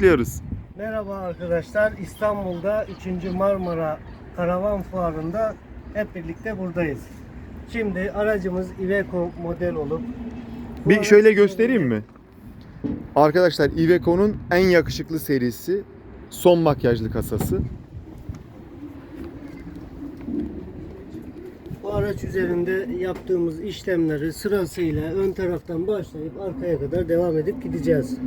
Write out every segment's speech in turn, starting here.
bekliyoruz. Merhaba arkadaşlar. İstanbul'da 3. Marmara Karavan Fuarı'nda hep birlikte buradayız. Şimdi aracımız Iveco model olup Bir şöyle göstereyim mi? Arkadaşlar Iveco'nun en yakışıklı serisi son makyajlı kasası. Bu araç üzerinde yaptığımız işlemleri sırasıyla ön taraftan başlayıp arkaya kadar devam edip gideceğiz.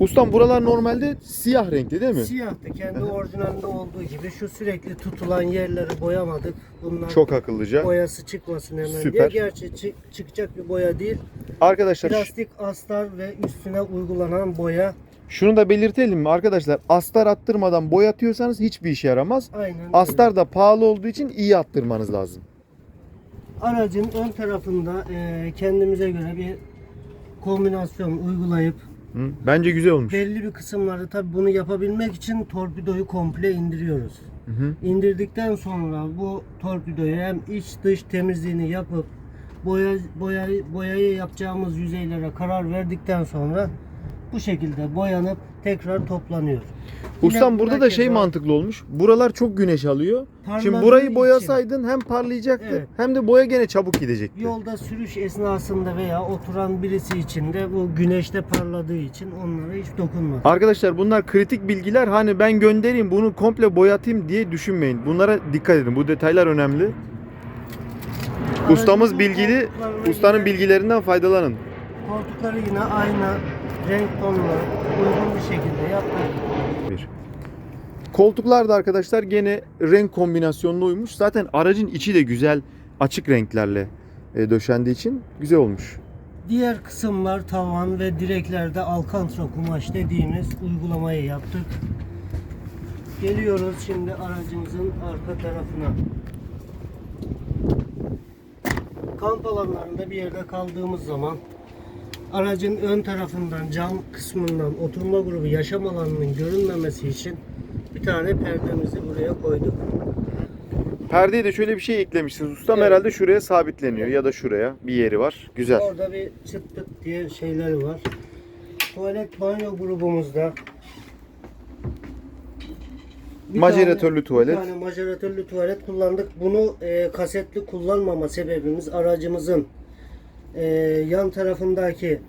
Ustam buralar normalde siyah renkli değil mi? Siyahtı kendi orijinalinde olduğu gibi şu sürekli tutulan yerleri boyamadık. Bunlar Çok akıllıca. boyası çıkmasın hemen Süper. diye. Gerçi çık- çıkacak bir boya değil. Arkadaşlar Plastik astar ve üstüne uygulanan boya. şunu da belirtelim mi arkadaşlar? Astar attırmadan boyatıyorsanız hiçbir işe yaramaz. Aynen öyle. Astar da pahalı olduğu için iyi attırmanız lazım. Aracın ön tarafında e, kendimize göre bir kombinasyon uygulayıp Hı? Bence güzel olmuş. belli bir kısımları tabi bunu yapabilmek için torpidoyu komple indiriyoruz. Hı hı. İndirdikten sonra bu torpidoyu hem iç dış temizliğini yapıp boya, boya, boyayı yapacağımız yüzeylere karar verdikten sonra bu şekilde boyanıp tekrar toplanıyor. Ustam burada da şey keza mantıklı olmuş. Buralar çok güneş alıyor. Şimdi parladığı burayı için boyasaydın hem parlayacaktı Evet. hem de boya gene çabuk gidecekti. Yolda sürüş esnasında veya oturan birisi için de bu güneşte parladığı için onlara hiç dokunmadık. Arkadaşlar bunlar kritik bilgiler. Hani ben göndereyim bunu komple boyatayım diye düşünmeyin. Bunlara dikkat edin. Bu detaylar önemli. Ustamız bilgili. Ustanın bilgilerinden faydalanın. Koltukları yine aynı renk tonuna uygun bir şekilde yaptık. Bir. Koltuklar da arkadaşlar gene renk kombinasyonuna uymuş. Zaten aracın içi de güzel açık renklerle e, döşendiği için güzel olmuş. Diğer kısımlar tavan ve direklerde alkantara kumaş dediğimiz uygulamayı yaptık. Geliyoruz şimdi aracımızın arka tarafına. Kamp alanlarında bir yerde kaldığımız zaman aracın ön tarafından cam kısmından oturma grubu yaşam alanının görünmemesi için bir tane perdemizi buraya koyduk. Perdeye de şöyle bir şey eklemişsiniz. Ustam Evet. herhalde şuraya sabitleniyor ya da şuraya bir yeri var. Güzel. Orada bir çıt pıt diye şeyler var. Tuvalet banyo grubumuzda bir Majeratörlü tuvalet. Bir tane majeratörlü tuvalet kullandık. Bunu e, kasetli kullanmama sebebimiz aracımızın e, yan tarafındaki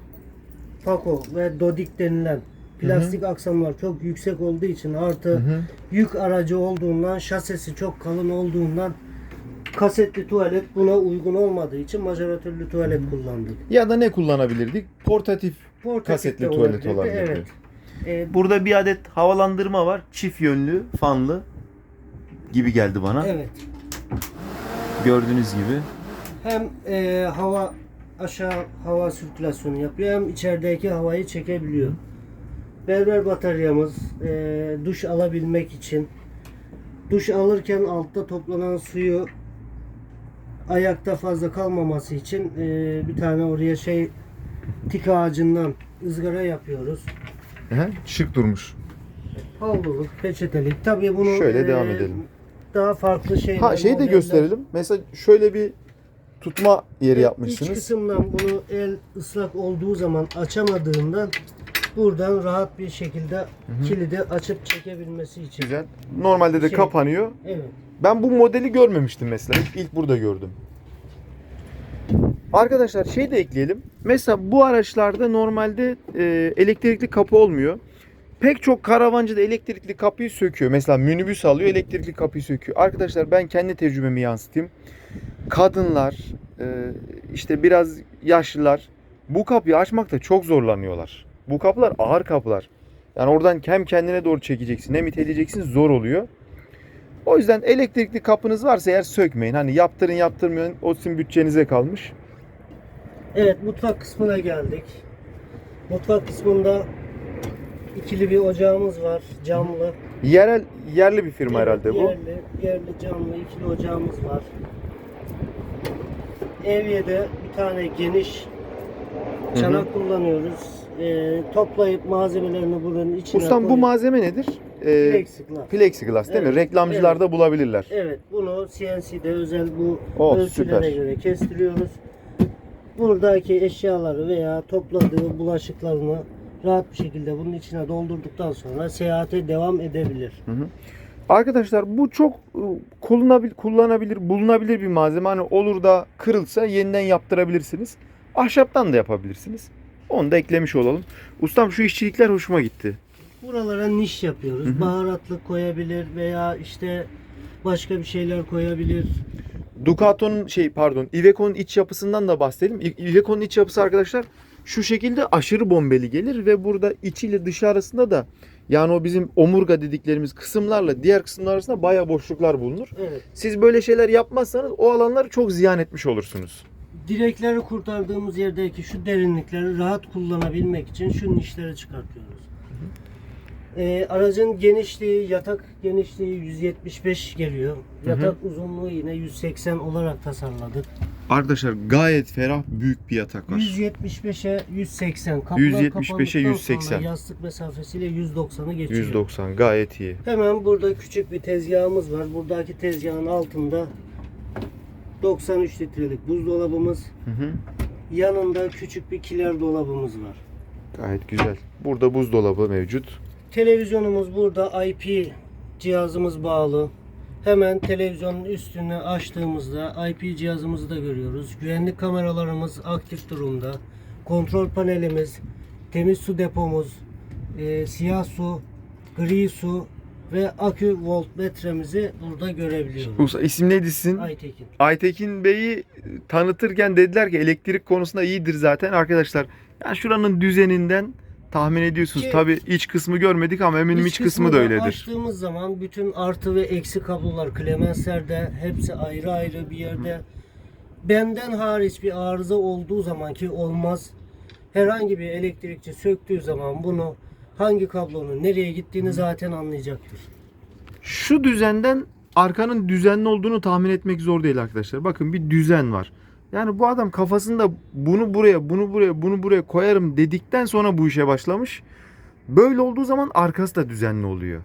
Paco ve Dodik denilen plastik aksamlar çok yüksek olduğu için artı Hı hı. yük aracı olduğundan şasisi çok kalın olduğundan kasetli tuvalet buna uygun olmadığı için majeratörlü tuvalet kullandık. Ya da ne kullanabilirdik? Portatif Portatif Kasetli tuvalet olabilirdi. Evet. Ee, Burada bir adet havalandırma var. Çift yönlü, fanlı gibi geldi bana. evet. Gördüğünüz gibi. Hem e, hava aşağı hava sirkülasyonu yapıyor hem içerideki havayı çekebiliyor. Berber bataryamız e, duş alabilmek için duş alırken altta toplanan suyu ayakta fazla kalmaması için e, bir tane oraya şey tik ağacından ızgara yapıyoruz. Hı, şık durmuş. Havluluk, peçetelik. Tabii bunu Şöyle e, devam edelim. Daha farklı şeyler. Ha şeyi de gösterelim. Mesela şöyle bir tutma yeri İç yapmışsınız. kısımdan bunu el ıslak olduğu zaman açamadığından buradan rahat bir şekilde kilidi açıp çekebilmesi için. Güzel. Normalde de Şey- kapanıyor. Evet. Ben bu modeli görmemiştim mesela. İlk, ilk burada gördüm. Arkadaşlar şey de ekleyelim. Mesela bu araçlarda normalde e, elektrikli kapı olmuyor. Pek çok karavancı da elektrikli kapıyı söküyor. Mesela minibüs alıyor elektrikli kapıyı söküyor. Arkadaşlar ben kendi tecrübemi yansıtayım. Kadınlar, e, işte biraz yaşlılar bu kapıyı açmakta çok zorlanıyorlar. Bu kapılar ağır kapılar. Yani oradan hem kendine doğru çekeceksin hem iteleyeceksin zor oluyor. O yüzden elektrikli kapınız varsa eğer sökmeyin. Hani yaptırın yaptırmayın o sizin bütçenize kalmış. Evet mutfak kısmına geldik. Mutfak kısmında ikili bir ocağımız var. Camlı. Yerel yerli bir firma Evet, herhalde bu. Yerli, yerli camlı ikili ocağımız var. Evyede bir tane geniş çanak kullanıyoruz. Ee, toplayıp malzemelerini bunun içine Ustam bu koyup- malzeme nedir? Ee, Plexiglas. plexiglass değil mi? Evet, Reklamcılarda bulabilirler. Evet, bunu CNC'de özel bu Oh, ölçülere süper. göre kestiriyoruz. Buradaki eşyaları veya topladığı bulaşıklarını rahat bir şekilde bunun içine doldurduktan sonra seyahate devam edebilir. Arkadaşlar bu çok e, kullanabil, kullanabilir, bulunabilir bir malzeme. Hani olur da kırılsa yeniden yaptırabilirsiniz. Ahşaptan da yapabilirsiniz. Onu da eklemiş olalım. Ustam şu işçilikler hoşuma gitti. Buralara niş yapıyoruz. Hı hı. Baharatlık koyabilir veya işte başka bir şeyler koyabilir. Ducato'nun şey pardon Iveco'nun iç yapısından da bahsedelim. Iveco'nun iç yapısı arkadaşlar şu şekilde aşırı bombeli gelir ve burada içiyle dışı arasında da yani o bizim omurga dediklerimiz kısımlarla diğer kısımlar arasında baya boşluklar bulunur. Evet. Siz böyle şeyler yapmazsanız o alanları çok ziyan etmiş olursunuz. Direkleri kurtardığımız yerdeki şu derinlikleri rahat kullanabilmek için şu nişleri çıkartıyoruz. Ee, aracın genişliği, yatak genişliği 175 geliyor. Yatak uzunluğu yine 180 olarak tasarladık. Arkadaşlar gayet ferah büyük bir yatak 175'e 180. Kapılar 175'e kapandıktan 180. Sonra yastık mesafesiyle 190'ı geçiyor. 190 gayet iyi. Hemen burada küçük bir tezgahımız var. Buradaki tezgahın altında 93 litrelik buzdolabımız. Hı hı. Yanında küçük bir kiler dolabımız var. Gayet güzel. Burada buzdolabı mevcut. Televizyonumuz burada IP cihazımız bağlı. Hemen televizyonun üstünü açtığımızda IP cihazımızı da görüyoruz. Güvenlik kameralarımız aktif durumda. Kontrol panelimiz, temiz su depomuz, e, siyah su, gri su ve akü voltmetremizi burada görebiliyoruz. Usta isim neydi sizin? Aytekin. Aytekin Bey'i tanıtırken dediler ki elektrik konusunda iyidir zaten arkadaşlar. Yani şuranın düzeninden tahmin ediyorsunuz. Ki- Tabi iç kısmı görmedik ama eminim iç, kısmı da öyledir. Açtığımız zaman bütün artı ve eksi kablolar Clemenser'de hepsi ayrı ayrı bir yerde. Benden hariç bir arıza olduğu zaman ki olmaz. Herhangi bir elektrikçi söktüğü zaman bunu hangi kablonun nereye gittiğini zaten anlayacaktır. Şu düzenden arkanın düzenli olduğunu tahmin etmek zor değil arkadaşlar. Bakın bir düzen var. Yani bu adam kafasında bunu buraya, bunu buraya, bunu buraya koyarım dedikten sonra bu işe başlamış. Böyle olduğu zaman arkası da düzenli oluyor.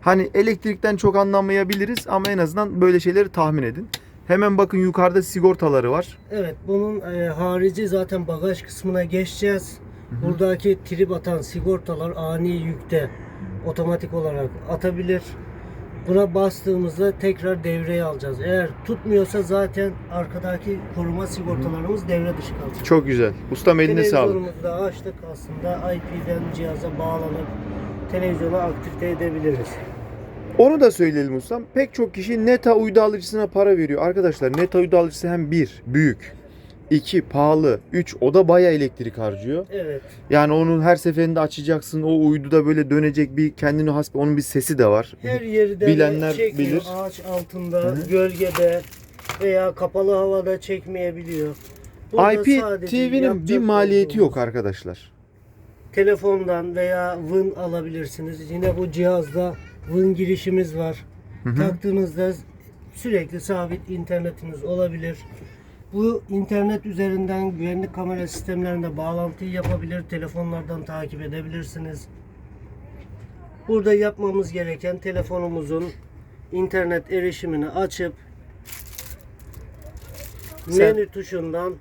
Hani elektrikten çok anlamayabiliriz ama en azından böyle şeyleri tahmin edin. Hemen bakın yukarıda sigortaları var. Evet bunun e, harici zaten bagaj kısmına geçeceğiz. Buradaki trip atan sigortalar ani yükte otomatik olarak atabilir. Buna bastığımızda tekrar devreye alacağız. Eğer tutmuyorsa zaten arkadaki koruma sigortalarımız devre dışı kalacak. Çok güzel. Ustam eline sağlık. Televizyonumuzu da açtık aslında IP'den cihaza bağlanıp televizyonu aktifte edebiliriz. Onu da söyleyelim ustam. Pek çok kişi Neta uydu alıcısına para veriyor. Arkadaşlar Neta uydu alıcısı hem bir büyük, iki pahalı, üç o da bayağı elektrik harcıyor. Evet. Yani onun her seferinde açacaksın. O uyduda böyle dönecek bir kendine has onun bir sesi de var. Her yeri de Bilenler çekmiyor. bilir. Ağaç altında, gölgede veya kapalı havada çekmeyebiliyor. Burada IP sadece TV'nin bir maliyeti yok arkadaşlar. Telefondan veya Win alabilirsiniz. Yine bu cihazda Win girişimiz var. Taktığınızda sürekli sabit internetiniz olabilir. Bu internet üzerinden güvenlik kamera sistemlerinde bağlantıyı yapabilir, telefonlardan takip edebilirsiniz. Burada yapmamız gereken telefonumuzun internet erişimini açıp Sen- menü tuşundan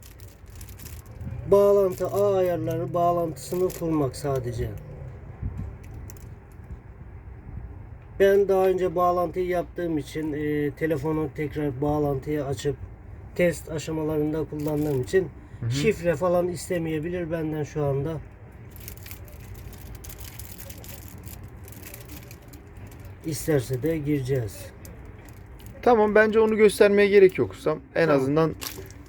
bağlantı ağ ayarları bağlantısını kurmak sadece. Ben daha önce bağlantıyı yaptığım için e, telefonu tekrar bağlantıyı açıp test aşamalarında kullandığım için şifre falan istemeyebilir benden şu anda. İsterse de gireceğiz. Tamam bence onu göstermeye gerek yok ustam. En Tamam. azından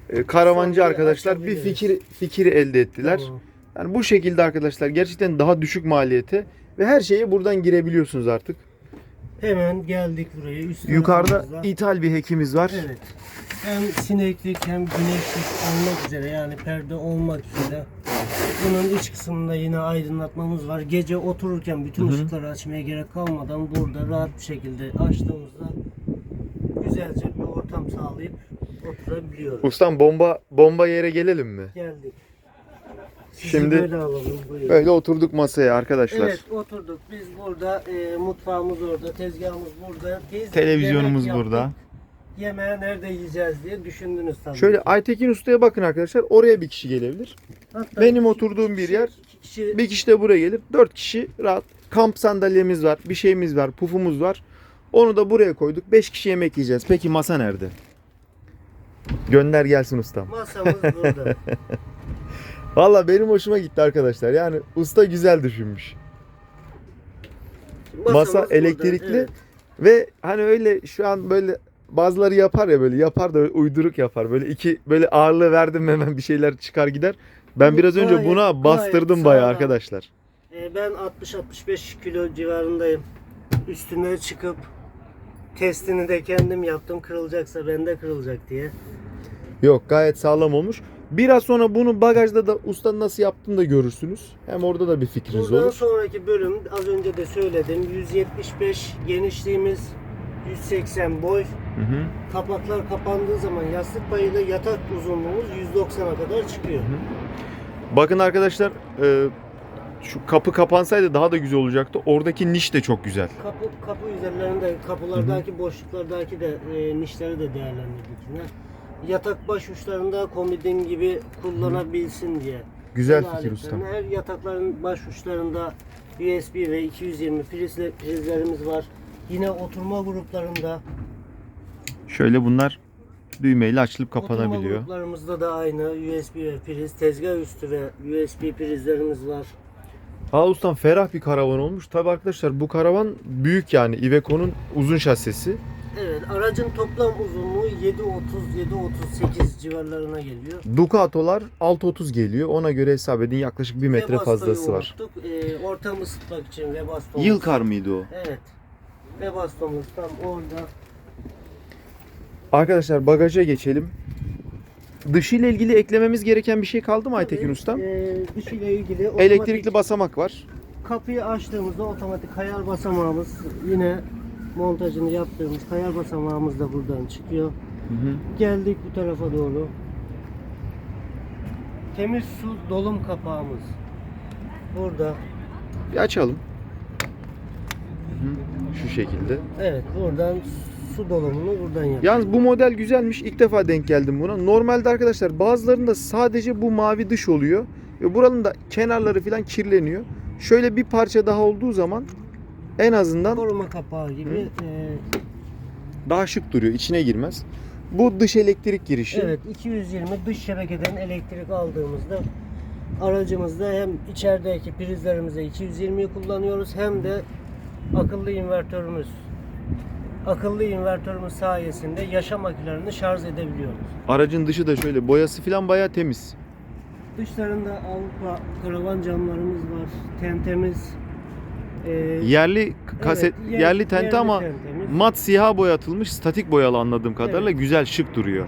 e, karavancı Sonra arkadaşlar bir fikir fikir elde ettiler. Tamam. Yani bu şekilde arkadaşlar gerçekten daha düşük maliyete ve her şeye buradan girebiliyorsunuz artık. Hemen geldik buraya. Üst Yukarıda ithal bir hekimiz var. Evet. Hem sineklik hem güneşlik olmak üzere yani perde olmak üzere. Bunun iç kısmında yine aydınlatmamız var. Gece otururken bütün ışıkları açmaya gerek kalmadan burada rahat bir şekilde açtığımızda güzelce bir ortam sağlayıp oturabiliyoruz. Ustam bomba bomba yere gelelim mi? Geldik. Sizi Şimdi böyle alalım. Buyurun. Böyle oturduk masaya arkadaşlar. Evet oturduk. Biz burada e, mutfağımız orada, tezgahımız burada. Biz Televizyonumuz yemek yaptık. Yemeğe nerede yiyeceğiz diye düşündünüz tabii. Şöyle ki. Aytekin Usta'ya bakın arkadaşlar. Oraya bir kişi gelebilir. Hatta benim iki- oturduğum iki bir kişi- yer, kişi Bir kişi de buraya gelir. Dört kişi rahat. Kamp sandalyemiz var. Bir şeyimiz var. Pufumuz var. Onu da buraya koyduk. Beş kişi yemek yiyeceğiz. Peki masa nerede? Gönder gelsin ustam. masamız burada. Valla benim hoşuma gitti arkadaşlar. Yani usta güzel düşünmüş. Masamız Masa burada, elektrikli. evet. Ve hani öyle şu an böyle bazıları yapar ya böyle yapar da öyle uyduruk yapar. Böyle iki böyle ağırlığı verdim hemen bir şeyler çıkar gider. Ben Bu biraz önce gayet- buna bastırdım gayet bayağı sağlam. arkadaşlar. Ee, ben 60-65 kilo civarındayım. Üstüne çıkıp testini de kendim yaptım. Kırılacaksa bende kırılacak diye. Yok gayet sağlam olmuş. Biraz sonra bunu bagajda da ustanın nasıl yaptığını da görürsünüz. Hem orada da bir fikriniz Buradan olur. sonraki bölüm az önce de söyledim. 175 genişliğimiz, 180 boy. Hı hı. Kapaklar kapandığı zaman yastık payıyla yatak uzunluğumuz 190'a kadar çıkıyor. Bakın arkadaşlar e, şu kapı kapansaydı daha da güzel olacaktı. Oradaki niş de çok güzel. Kapı kapı üzerlerinde kapılardaki boşluklardaki de e, nişleri de değerlendirdik yine. Yatak baş uçlarında komodin gibi kullanabilsin diye. Güzel El fikir ustam. Her yatakların baş uçlarında USB ve 220 prizle, prizlerimiz var. Yine oturma gruplarında Şöyle bunlar düğmeyle açılıp Oturma kapanabiliyor. gruplarımızda da aynı USB ve priz, tezgah üstü ve USB prizlerimiz var. Ha ustam ferah bir karavan olmuş. Tabi arkadaşlar bu karavan büyük yani Iveco'nun uzun şasisi. Evet, aracın toplam uzunluğu 7.30-7.38 civarlarına geliyor. Ducato'lar 6.30 geliyor. Ona göre hesap edin yaklaşık 1 metre Webasto'yu fazlası var. unuttuk. Ee, ortam ısıtmak için Webasto'muz. Yılkar mıydı o? Evet. Webasto'muz tam orada. Arkadaşlar bagaja geçelim. Dışı ile ilgili eklememiz gereken bir şey kaldı mı Aytekin ustam? Ee, dışı ile ilgili Elektrikli basamak var. kapıyı açtığımızda otomatik kayar basamağımız yine montajını yaptığımız kayar basamağımız da buradan çıkıyor. Geldik bu tarafa doğru. Temiz su dolum kapağımız. Burada. Bir açalım. Şu şekilde. Evet buradan su dolumunu buradan yapıyoruz. Yalnız bu model güzelmiş. İlk defa denk geldim buna. Normalde arkadaşlar bazılarında sadece bu mavi dış oluyor. Ve buranın da kenarları falan kirleniyor. Şöyle bir parça daha olduğu zaman en azından koruma kapağı gibi. e, daha şık duruyor. İçine girmez. Bu dış elektrik girişi. evet 220 dış şebekeden elektrik aldığımızda aracımızda hem içerideki prizlerimize 220'yi kullanıyoruz hem de akıllı invertörümüz akıllı invertörümüz sayesinde yaşam akülerini şarj edebiliyoruz. Aracın dışı da şöyle boyası falan bayağı temiz. Dışlarında Avrupa karavan camlarımız var. Tentemiz. Ee, Yerli kaset evet, yer- yerli tente yerli ama tentemiz. mat siyah boyatılmış, statik boyalı anladığım kadarıyla Evet. güzel şık duruyor.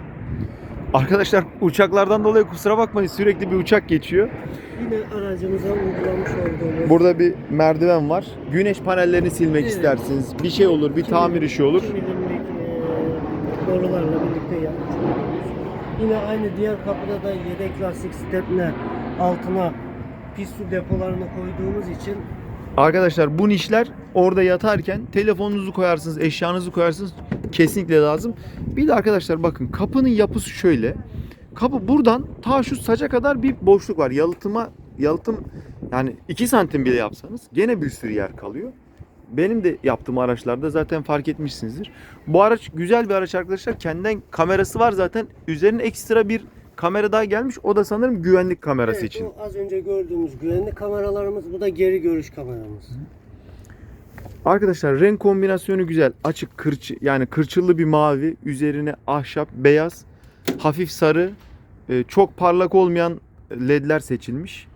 Arkadaşlar uçaklardan dolayı kusura bakmayın sürekli bir uçak geçiyor. Yine aracımıza uygulamış olduğumuz Burada bir merdiven var. Güneş panellerini silmek Evet. istersiniz. Bir şey olur, bir tamir işi olur. iki milimlik e, borularla birlikte yapmış. Yine aynı diğer kapıda da yedek lastik stepne altına pis su depolarını koyduğumuz için Arkadaşlar bu nişler orada yatarken telefonunuzu koyarsınız, eşyanızı koyarsınız. Kesinlikle lazım. Bir de arkadaşlar bakın kapının yapısı şöyle. Kapı buradan ta şu saca kadar bir boşluk var. Yalıtıma yalıtım yani 2 santim bile yapsanız gene bir sürü yer kalıyor. Benim de yaptığım araçlarda zaten fark etmişsinizdir. Bu araç güzel bir araç arkadaşlar. Kendinden kamerası var zaten. Üzerine ekstra bir kamera daha gelmiş. O da sanırım güvenlik kamerası evet, için. az önce gördüğümüz güvenlik kameralarımız bu da geri görüş kameramız. Arkadaşlar renk kombinasyonu güzel. Açık kırçı yani kırçıllı bir mavi, üzerine ahşap, beyaz, hafif sarı, e, çok parlak olmayan ledler seçilmiş.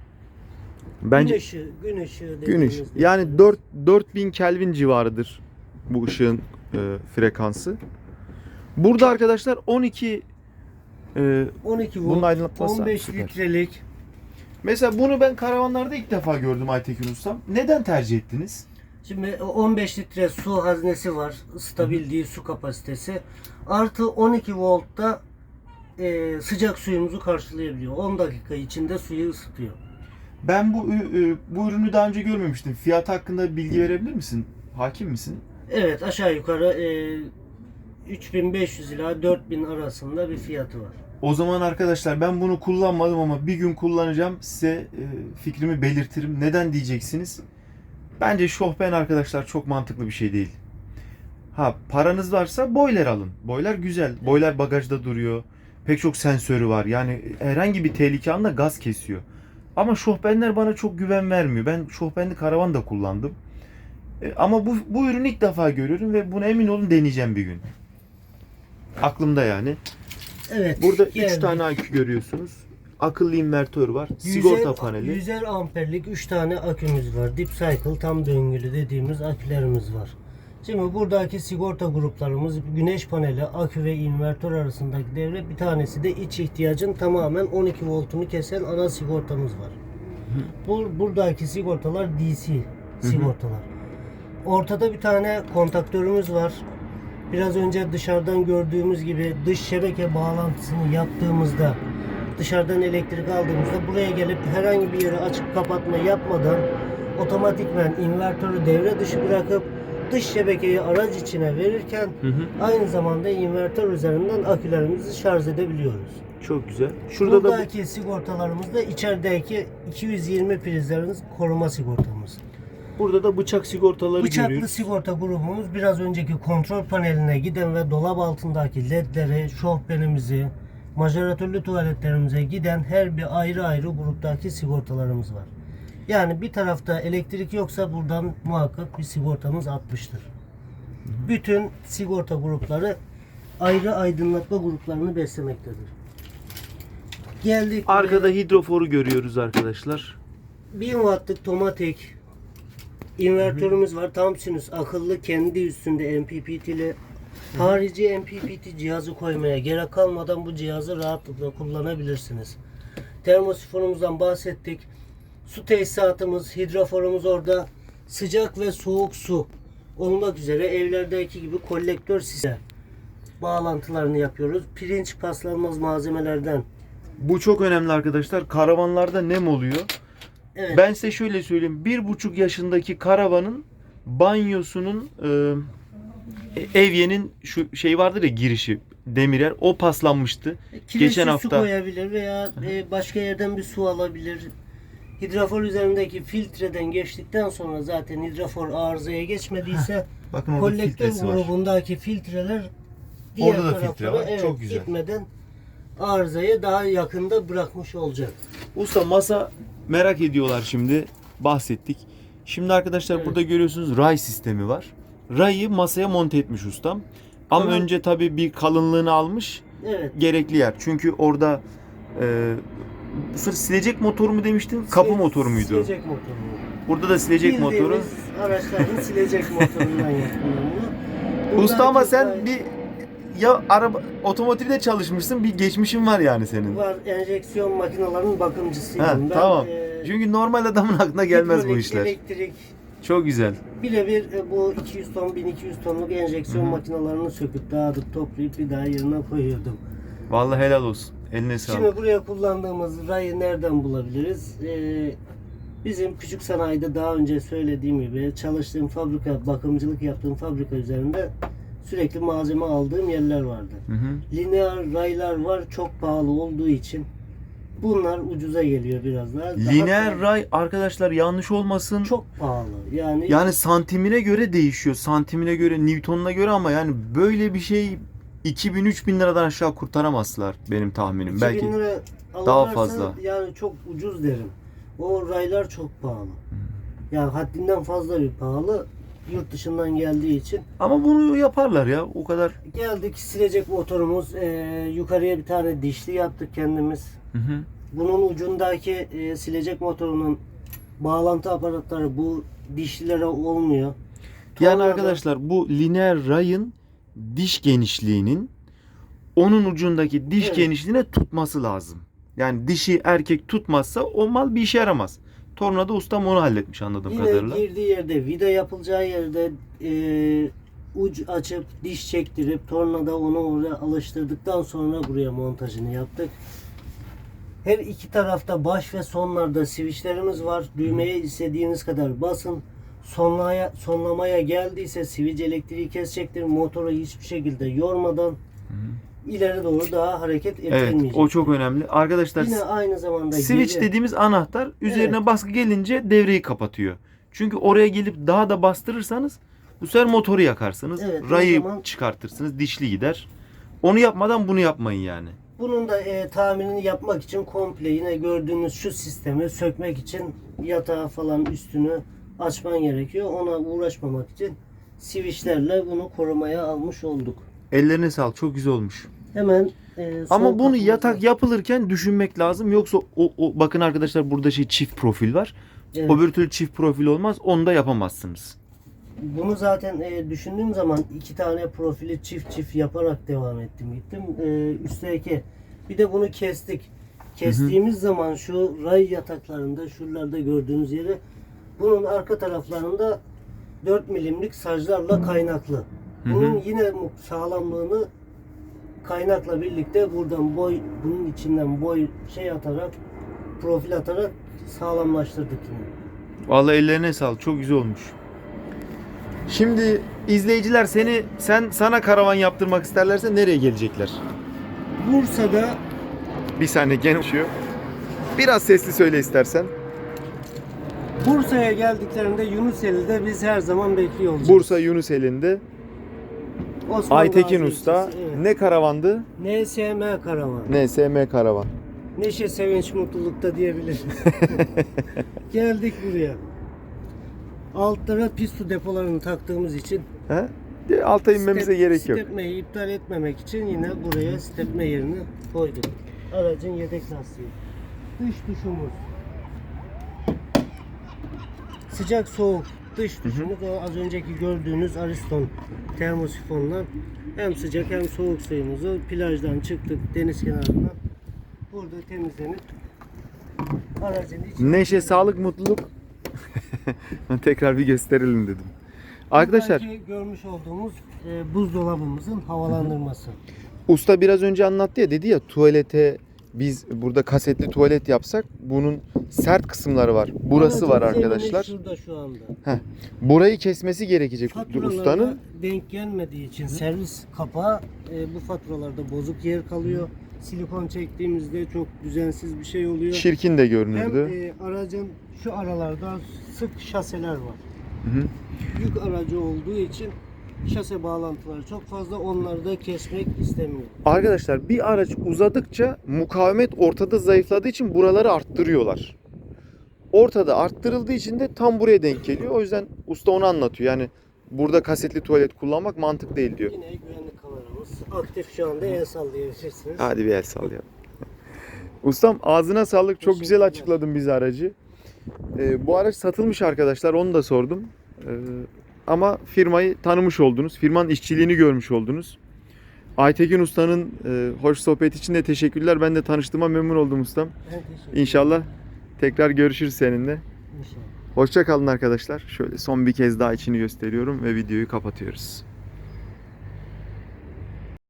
Bence gün ışığı, gün ışığı gün ışığı. Yani şey. 4 4000 Kelvin civarıdır bu ışığın e, frekansı. Burada arkadaşlar 12 e, 12 bunun volt, aydınlatması 15 süper. litrelik Mesela bunu ben karavanlarda ilk defa gördüm Aytekin Ustam. Neden tercih ettiniz? Şimdi 15 litre su haznesi var. ısıtabildiği su kapasitesi. Artı 12 voltta e, sıcak suyumuzu karşılayabiliyor. 10 dakika içinde suyu ısıtıyor. Ben bu bu ürünü daha önce görmemiştim. Fiyat hakkında bilgi verebilir misin? Hakim misin? Evet aşağı yukarı 3500 ila 4000 arasında bir fiyatı var. O zaman arkadaşlar ben bunu kullanmadım ama bir gün kullanacağım. Size e, fikrimi belirtirim. Neden diyeceksiniz? Bence şohben arkadaşlar çok mantıklı bir şey değil. Ha paranız varsa boiler alın. Boiler güzel. Boiler bagajda duruyor. Pek çok sensörü var. Yani herhangi bir tehlike anında gaz kesiyor. Ama şohbenler bana çok güven vermiyor. Ben şohbenli karavan da kullandım. E, ama bu, bu ürünü ilk defa görüyorum ve buna emin olun deneyeceğim bir gün. Aklımda yani. Evet. Burada 3 geldik. tane akü görüyorsunuz. Akıllı invertör var. Sigorta 100'er paneli. 100'er amperlik 3 tane akümüz var. Deep cycle tam döngülü dediğimiz akülerimiz var. Şimdi buradaki sigorta gruplarımız güneş paneli, akü ve invertör arasındaki devre bir tanesi de iç ihtiyacın tamamen 12 voltunu kesen ana sigortamız var. Bu buradaki sigortalar DC sigortalar. Ortada bir tane kontaktörümüz var. Biraz önce dışarıdan gördüğümüz gibi dış şebeke bağlantısını yaptığımızda dışarıdan elektrik aldığımızda buraya gelip herhangi bir yeri açıp kapatma yapmadan otomatikmen invertörü devre dışı bırakıp dış şebekeyi araç içine verirken Hı hı. aynı zamanda invertör üzerinden akülerimizi şarj edebiliyoruz. Çok güzel. Şurada da bu- Buradaki sigortalarımız da içerideki 220 prizlerimiz koruma sigortamız. burada da bıçak sigortaları Bıçaklı görüyoruz. sigorta grubumuz biraz önceki kontrol paneline giden ve dolap altındaki ledleri, şofbenimizi, majoratörlü tuvaletlerimize giden her bir ayrı ayrı gruptaki sigortalarımız var. Yani bir tarafta elektrik yoksa buradan muhakkak bir sigortamız atmıştır. Bütün sigorta grupları ayrı aydınlatma gruplarını beslemektedir. Geldik. buraya. Arkada hidroforu görüyoruz arkadaşlar. 1000 wattlık tomatik invertörümüz var. Tam sinüs akıllı kendi üstünde MPPT'li harici MPPT cihazı koymaya gerek kalmadan bu cihazı rahatlıkla kullanabilirsiniz. Termosifonumuzdan bahsettik. Su tesisatımız, hidroforumuz orada. Sıcak ve soğuk su olmak üzere evlerdeki gibi kolektör sistem bağlantılarını yapıyoruz. Pirinç paslanmaz malzemelerden. Bu çok önemli arkadaşlar. Karavanlarda nem oluyor. Evet. Ben size şöyle söyleyeyim. Bir buçuk yaşındaki karavanın banyosunun e, evyenin şu şey vardır ya girişi demir o paslanmıştı. Kireçli Geçen su hafta- koyabilir veya e, başka yerden bir su alabilir. Hidrofor üzerindeki filtreden geçtikten sonra zaten hidrofor arızaya geçmediyse Bakın kolektör filtresi var. grubundaki filtreler diğer Orada da filtre var. evet, Çok güzel. gitmeden arızaya daha yakında bırakmış olacak. Usta masa merak ediyorlar şimdi. Bahsettik. Şimdi arkadaşlar Evet. burada görüyorsunuz ray sistemi var. Rayı masaya monte etmiş ustam. Ama Tamam. önce tabii bir kalınlığını almış. Evet. Gerekli yer. Çünkü orada e, sırf silecek motoru mu demiştin? Kapı motoru muydu? Silecek motoru. Burada da silecek motoru. Bildiğimiz araçların silecek motorundan. Usta ama sen ray- bir ya araba otomotivde çalışmışsın bir geçmişin var yani senin. var enjeksiyon makinelerinin bakımcısıyım. Ha, ben, tamam. e, Çünkü normal adamın aklına gelmez bu hidrolik, işler. Elektrik, Çok güzel. Birebir e, bu 200 ton 1200 tonluk enjeksiyon makinelerini söküp dağıtıp toplayıp bir daha yerine koyuyordum. Vallahi helal olsun. Eline sağlık. Şimdi buraya kullandığımız rayı nereden bulabiliriz? Ee, bizim küçük sanayide daha önce söylediğim gibi çalıştığım fabrika, bakımcılık yaptığım fabrika üzerinde sürekli malzeme aldığım yerler vardı. Hı hı. Lineer raylar var çok pahalı olduğu için bunlar ucuza geliyor biraz daha. Daha Lineer pahalı. ray arkadaşlar yanlış olmasın. çok pahalı. Yani yani santimine göre değişiyor. Santimine göre, Newton'una göre ama yani böyle bir şey 2000-3000 liradan aşağı kurtaramazlar benim tahminim. 2000 Belki lira daha alırlarsa fazla. Yani çok ucuz derim. O raylar çok pahalı. Hmm. Yani haddinden fazla bir pahalı. Yurt dışından geldiği için. ama bunu yaparlar ya. O kadar. Geldik silecek motorumuz. Ee, yukarıya bir tane dişli yaptık kendimiz. Hı hı. Bunun ucundaki e, silecek motorunun bağlantı aparatları bu dişlilere olmuyor. Yani Tornada- arkadaşlar bu lineer rayın diş genişliğinin onun ucundaki diş Evet. genişliğine tutması lazım. Yani dişi erkek tutmazsa o mal bir işe yaramaz. Tornada ustam onu halletmiş anladığım Yine kadarıyla. girdiği yerde vida yapılacağı yerde e, uç açıp diş çektirip tornada onu oraya alıştırdıktan sonra buraya montajını yaptık. Her iki tarafta baş ve sonlarda switchlerimiz var. Düğmeye istediğiniz kadar basın. Sonlaya, sonlamaya geldiyse sivic elektriği kesecektir. Motoru hiçbir şekilde yormadan ileri doğru daha hareket Evet ettirmeyecek. o çok önemli. Arkadaşlar Yine aynı zamanda switch geri- dediğimiz anahtar üzerine Evet. baskı gelince devreyi kapatıyor. Çünkü oraya gelip daha da bastırırsanız bu sefer motoru yakarsınız. Evet, Rayı zaman- çıkartırsınız. Dişli gider. Onu yapmadan bunu yapmayın yani. Bunun da e, tamirini yapmak için komple yine gördüğünüz şu sistemi sökmek için yatağı falan üstünü açman gerekiyor. Ona uğraşmamak için switchlerle bunu korumaya almış olduk. Ellerine sağlık. Çok güzel olmuş. Hemen e, Ama bunu yatak yapılırken düşünmek lazım. Yoksa o, o bakın arkadaşlar burada şey çift profil var. Evet. Öbür türlü çift profil olmaz. Onu da yapamazsınız. Bunu zaten e, düşündüğüm zaman iki tane profili çift çift yaparak devam ettim gittim. E, üstteki bir de bunu kestik. Kestiğimiz zaman şu ray yataklarında şuralarda gördüğünüz yeri bunun arka taraflarında 4 milimlik saclarla kaynaklı. Hı hı. Bunun yine sağlamlığını kaynakla birlikte buradan boy bunun içinden boy şey atarak profil atarak sağlamlaştırdık yine. Vallahi ellerine sağlık. Çok güzel olmuş. Şimdi izleyiciler seni sen sana karavan yaptırmak isterlerse nereye gelecekler? Bursa'da Bir saniye gene uçuyor. Biraz sesli söyle istersen. Bursa'ya geldiklerinde Yunuseli'de biz her zaman bekliyor olacağız. Bursa Yunus elinde. Osman Aytekin Gazi Usta. ilçesi, evet. Ne karavandı? NSM Karavan. NSM karavan. Neşe, sevinç, mutlulukta diyebiliriz. Geldik buraya. Altlara pis su depolarını taktığımız için He? De, Alta inmemize step- gerek yok. Stepmeyi iptal etmemek için yine buraya stepme yerini koyduk. Aracın yedek lastiği. Dış duşumuz. Sıcak soğuk dış duşumuz o az önceki gördüğünüz Ariston termosifonla hem sıcak hem soğuk suyumuzu plajdan çıktık deniz kenarından burada temizlenip aracın içine Neşe, sağlık, mutluluk. Tekrar bir gösterelim dedim. Arkadaşlar Buradaki görmüş olduğumuz e, buzdolabımızın havalandırması. usta biraz önce anlattı ya dedi ya tuvalete biz burada kasetli tuvalet yapsak bunun sert kısımları var. Burası var Aracın zemini arkadaşlar. Şurada şu anda. Burayı kesmesi gerekecek ustanın. denk gelmediği için servis kapağı e, bu faturalarda bozuk yer kalıyor. Silikon çektiğimizde çok düzensiz bir şey oluyor. Çirkin de Hem görünürdü. e, aracın şu aralarda sık şaseler var. Hı hı. Yük aracı olduğu için şase bağlantıları çok fazla onları da kesmek istemiyor. Arkadaşlar bir araç uzadıkça mukavemet ortada zayıfladığı için buraları arttırıyorlar. Ortada arttırıldığı için de tam buraya denk geliyor. O yüzden usta onu anlatıyor. Yani burada kasetli tuvalet kullanmak mantık değil diyor. Yine güvenlik kameramız aktif şu anda el sallayabilirsiniz. Hadi bir el sallayalım. Ustam ağzına sağlık. Çok güzel açıkladın bize aracı. Ee, bu araç satılmış arkadaşlar. Onu da sordum. Ee, ama firmayı tanımış oldunuz. Firmanın işçiliğini görmüş oldunuz. Aytekin Usta'nın e, hoş sohbet için de teşekkürler. Ben de tanıştığıma memnun oldum ustam. İnşallah tekrar görüşürüz seninle. İnşallah. Hoşça kalın arkadaşlar. Şöyle son bir kez daha içini gösteriyorum ve videoyu kapatıyoruz.